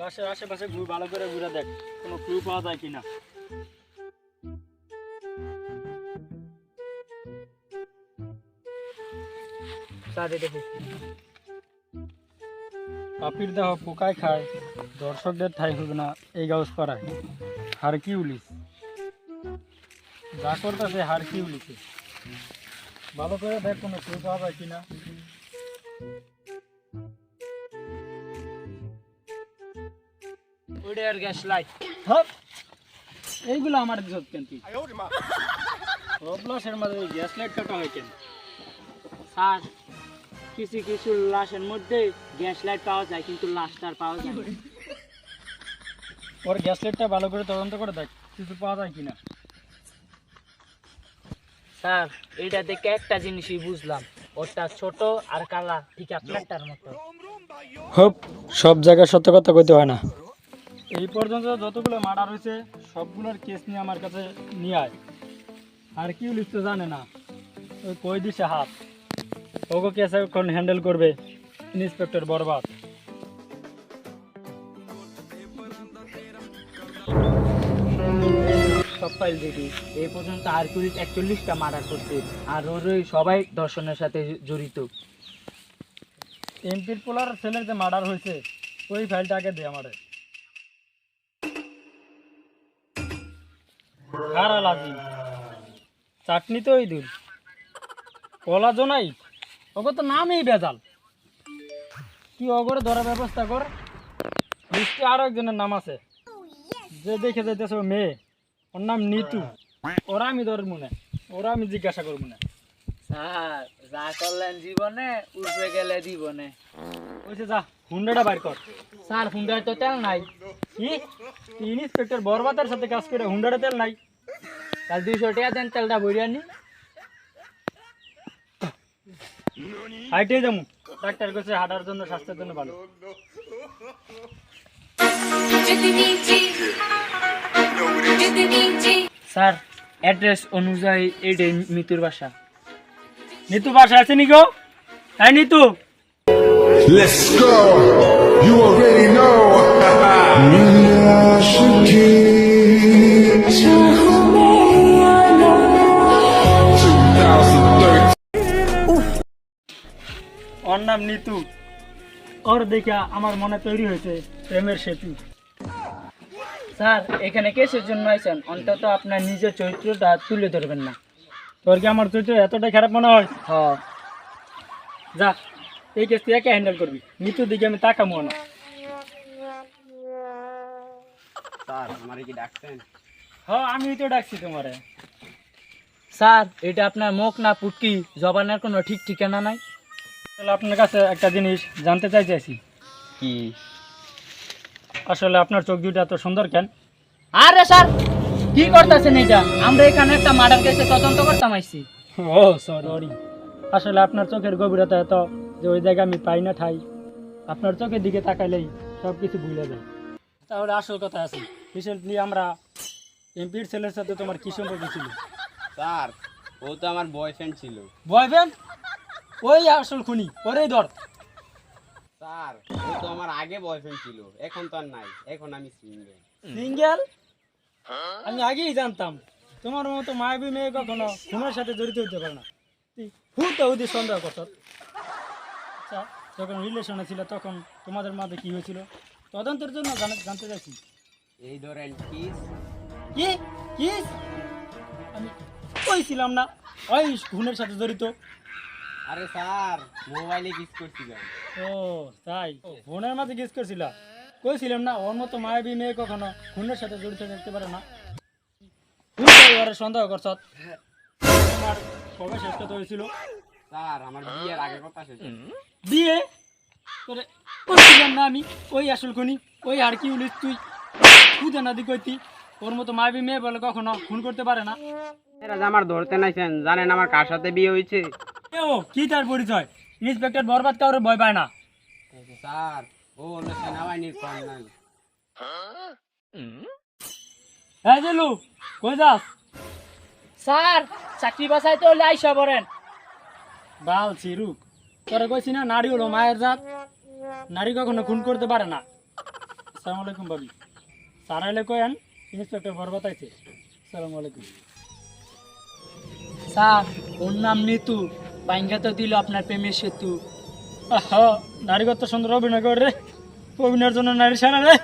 লাশের আশেপাশে ঘুরে ভালো করে ঘুরে দেখ কোনো ক্লু পাওয়া যায় কিনা। পাপির দেহ পোকায় খায় দর্শকদের ঠাই হবে না এই গাউস পাড়ায় হার কি উলিস। যা করতেছে হার কি উলিছে ভালো করে দেখ কোনো ক্লু পাওয়া যায় কিনা। ওইটা গ্যাস লাইট হপ। এইগুলো আমার দিছত কেন তুই মাঝে গ্যাস লাইট কাটা হয় কেন? স্যার, কিছু কিছু লাশের মধ্যে গ্যাস লাইট পাওয়া যায়, কিন্তু লাশটা আর পাওয়া যায় ওর গ্যাস লাইটটা ভালো করে তদন্ত করে দেখ, কিছু পাওয়া যায় কিনা। স্যার, এইটা দেখে একটা জিনিসই বুঝলাম। ওটা ছোট আর কালা, ঠিক আপনারটার মতো। হোপ, সব জায়গায় সত্য কথা কইতে হয় না। এই পর্যন্ত যতগুলো মার্ডার হয়েছে, সবগুলোর কেস নিয়ে আমার কাছে নিয়ে আয়। আর কি লিস্ট তো জানে না। ওই কই দিছে হাত? ওকে কেস এখন হ্যান্ডেল করবে ইন্সপেক্টর বরবাদ। এই পর্যন্ত হারকুলিস একচল্লিশটা মার্ডার করছে। আর ওই সবাই দর্শনের সাথে জড়িত। এমপির পোলার ছেলের যে মার্ডার হয়েছে, ওই ফাইলটা আগে দে আমারে। খারা লাগি। চাটনি তো ওই দূর কলা জোনাই ওগো তো নামই বেজাল। কি অগরে ধরার ব্যবস্থা কর। লিস্টে আরও একজনের নাম আছে। যে দেখে যাইতেছে মেয়ে। ওর নাম নিতু। ওরা আমি ধর মনে ওরা আমি জিজ্ঞাসা করব না। স্যার যা করলেন জীবনে উঠবে গেলে জীবনে ওইসে যা হুন্ডাটা বাইর কর। স্যার হুন্ডার তো তেল নাই। কি? ইন্সপেক্টর বরবাদের সাথে কাজ করে হুন্ডারে তেল নাই। তাহলে দুইশো টাকা দেন তেলটা ভরিয়া আনি। হাইটে যাব ডাক্তার কাছে হাঁটার জন্য স্বাস্থ্যের জন্য ভালো। স্যার অ্যাড্রেস অনুযায়ী এটাই মিতুর বাসা। নিতু বাসা আছে নি হ্যাঁ Nitu? Let's go. You already know. ওর নাম নিতু। ওর দেখে আমার মনে তৈরি হয়েছে প্রেমের সেতু। স্যার এখানে কেসের জন্য আইছেন অন্তত আপনার নিজের চরিত্রটা তুলে ধরবেন না। তোর কি আমার চরিত্র এতটাই খারাপ মনে হয়? হ। যা এই কেস তুই একা হ্যান্ডেল করবি। নিতুর দিকে আমি তাকামো না। স্যার আমারে কি ডাকছেন? হ্যাঁ আমি তো ডাকছি তোমারে। স্যার এটা আপনার মুখ না পুটকি জবানের কোনো ঠিক ঠিকানা নাই? তাহলে আপনার কাছে একটা জিনিস জানতে চাই চাইছি। কি? আসলে আপনার চোখ দুটো এত সুন্দর কেন? আরে স্যার কি করতেছেন এটা আমরা এখানে একটা মার্ডার কেসে তদন্ত করতাম আইছি। ও সরি আসলে আপনার চোখের গভীরতা এত যে ওই জায়গায় আমি পাই না ঠাই। আপনার চোখের দিকে তাকাইলেই সব কিছু ভুলে যায়। তাহলে আসল কথা আছে রিসেন্টলি আমরা এমপির ছেলের সাথে তোমার কি সম্পর্ক ছিল? স্যার ও তো আমার বয়ফ্রেন্ড ছিল। বয়ফ্রেন্ড ওই আসল খুনি ওরেই ধর। স্যার ও তো আমার আগে বয়ফ্রেন্ড ছিল এখন তো আর নাই এখন আমি সিঙ্গেল সিঙ্গেল আমি আগেই জানতাম তোমার মতো মায়াবী মেয়ে কখনো খুনের সাথে জড়িত হতে পারে না। হুতে হুদি সন্দেহ করত আচ্ছা যখন রিলেশনে ছিল তখন তোমাদের মাঝে কি হয়েছিল? তদন্তের জন্য জানা- জানতে চাইছি। এই ধরেন কিস কি? কি আমি কইছিলাম না ওই খুনের সাথে জড়িত। আরে স্যার মোবাইলে কিস করছিলাম। ও তাই? ফোনের মাঝে গেস করছিল? কইছিলাম না ওর মতো মায়াবী মেয়ে কখনো খুনের সাথে জড়িত থাকতে পারে না। তুই তো ওরে সন্দেহ করছ? তোমার কবে শেষ কথা হয়েছিল? স্যার আমার বিয়ের আগে কথা শেষ বিয়ে? তোরে কইছিলাম না আমি ওই আসল খুনি ওই আর কি উলিস তুই? খুদে নদী কইতি ওর মতো মায়াবী মেয়ে বলে কখনো খুন করতে পারে না। এরা আমার ধরতে নাইছেন জানেন আমার কার সাথে বিয়ে হয়েছে? ও কি তার পরিচয়? ইন্সপেক্টর বরবাদ কাউরে ভয় পায় না। স্যার ও হলো সেনাবাহিনীর কর্নেল। হ্যাঁ জেলু কই যাস? স্যার চাকরি বাসাইতে হলে আইসা পড়েন। বাল চিরু তোরে কইছি না নারী হলো মায়ের জাত। নারী কখনো খুন করতে পারে না। আসসালামু আলাইকুম ভাবি। স্যার আইলে কয়েন ইন্সপেক্টর বরবাত আইছে। আসসালামু আলাইকুম। স্যার ওর নাম নিতু। বাইঙ্গা তো দিল আপনার প্রেমের সেতু। আহ নারী কত সুন্দর অভিনয় করে অভিনয়ের জন্য নারী সারা রে।